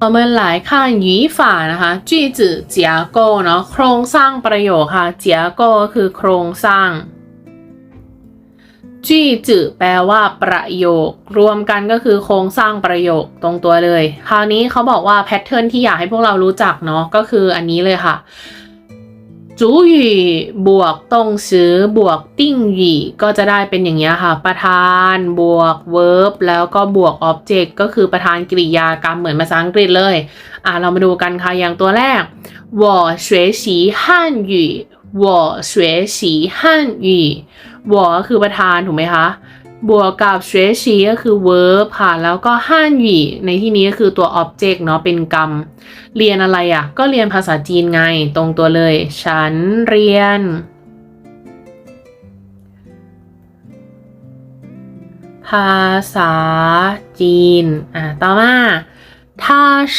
我们来看语法นะคะ句子结构เนาะโครงสร้างประโยคค่ะ结构ก็คือโครงสร้างจีจืแปลว่าประโยค รวมกันก็คือโครงสร้างประโยคตรงตัวเลย คราวนี้เขาบอกว่าแพทเทิร์นที่อยากให้พวกเรารู้จักเนาะก็คืออันนี้เลยค่ะ จูหยี่บวกตรงซื้อบวกติ้งหยี่ก็จะได้เป็นอย่างเงี้ยค่ะ ประธานบวก verb แล้วก็บวก object ก็คือประธานกริยากรรมเหมือนภาษาอังกฤษเลย อ่ะเรามาดูกันค่ะอย่างตัวแรก我学习汉语我学习汉语我ก็คือประธานถูกไหมคะ บวกกับ学习ก็คือ verb ค่ะ แล้วก็汉语ในที่นี้ก็คือตัว object เนาะเป็นกรรม เรียนอะไรอะ่ะ ก็เรียนภาษาจีนไงตรงตัวเลย ฉันเรียน ภาษาจีน อ่ะต่อมา他是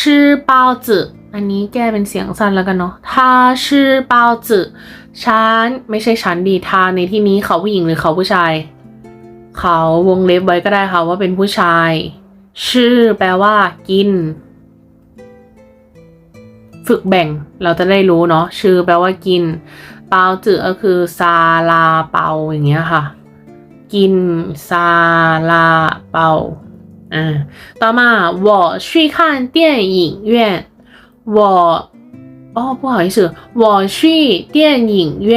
包子อันนี้แก้เป็นเสียงสั้นแล้วกันเนาะ他是包子ฉันไม่ใช่ฉันดีทาในที่นี้เขาผู้หญิงหรือเขาผู้ชาย เขาวงเล็บไว้ก็ได้ค่ะว่าเป็นผู้ชาย ชื่อแปลว่า กิน ฝึกแบ่งเราจะได้รู้เนาะชื่อแปลว่ากิน เปาจือก็คือซาลาเปาอย่างเงี้ยค่ะ กินซาลาเปาอ่าต่อมา我去看电影院我哦不好意思我去电影院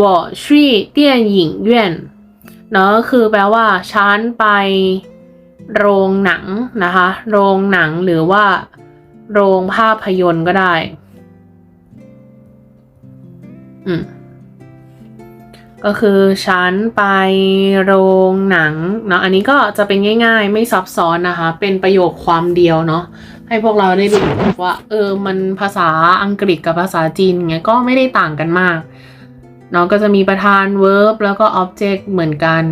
我去电影院 เนาะคือแปลว่าฉันไปโรงหนังนะคะ โรงหนังหรือว่า โรงภาพยนตร์ก็ได้ อืมก็คือฉันไปโรงหนังเนาะอันนี้ก็จะเป็นง่าย ๆ ไม่ซับซ้อนนะคะ เป็นประโยคความเดียวเนาะให้พวกเราได้รู้ว่า เออมันภาษาอังกฤษกับภาษาจีนเงี้ยก็ไม่ได้ต่างกันมาก เนาะก็จะมีประธาน verb แล้วก็ object เหมือนกัน